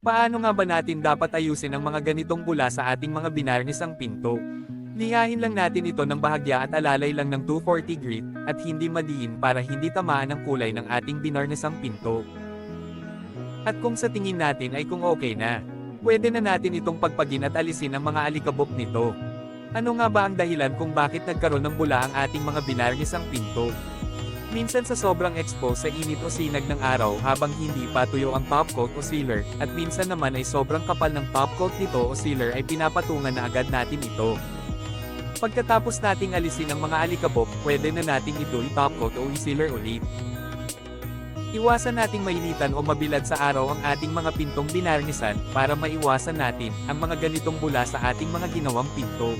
Paano nga ba natin dapat ayusin ang mga ganitong bula sa ating mga binarnisang pinto? Lihahin lang natin ito ng bahagya at alalay lang ng 240 grit, at hindi madiin para hindi tamaan ang kulay ng ating binarnisang pinto. At kung sa tingin natin ay kung okay na, pwede na natin itong pagpagin at alisin ang mga alikabok nito. Ano nga ba ang dahilan kung bakit nagkaroon ng bula ang ating mga binarnisang pinto? Minsan sa sobrang expose sa init o sinag ng araw habang hindi pa tuyo ang top coat o sealer, at minsan naman ay sobrang kapal ng top coat nito o sealer ay pinapatungan na agad natin ito. Pagkatapos nating alisin ang mga alikabok, pwede na nating ito i-top coat o i-sealer ulit. Iwasan nating mainitan o mabilad sa araw ang ating mga pintong binarnisan para maiwasan natin ang mga ganitong bula sa ating mga ginawang pinto.